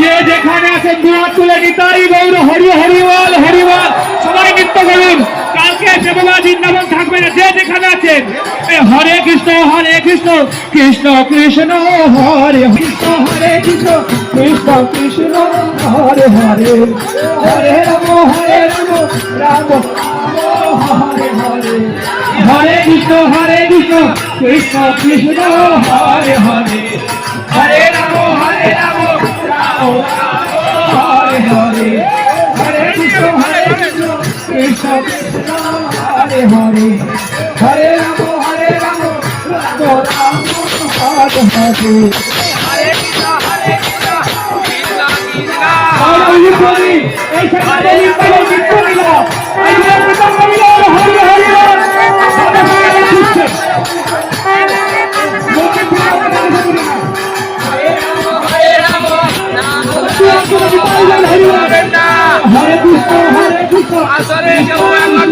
যে যেখানে আছেন দুহাত তুলে নিতাই গৌর হরি হরিবল হরিবল সবাই নৃত্য করুন। কালকে সেবলা বৃন্দাবন থাকবে না। যে যেখানে আছেন হরে কৃষ্ণ হরে কৃষ্ণ কৃষ্ণ কৃষ্ণ, হরে কৃষ্ণ হরে কৃষ্ণ কৃষ্ণ কৃষ্ণ, হরে হরে হরে রাম হরে রাম রাম, হরে হরে। হরে কৃষ্ণ হরে কৃষ্ণ কৃষ্ণ কৃষ্ণ, হরে হরে। হরে হরে কৃষ্ণ হরে কৃষ্ণ কৃষ্ণ কৃষ্ণ হরে হরে। হরে রাম হরে রাম রাম রাম হরে হরে হরে কৃষ্ণ। হরে কৃষ্ণ হরে হরে আসরে কেউ একবার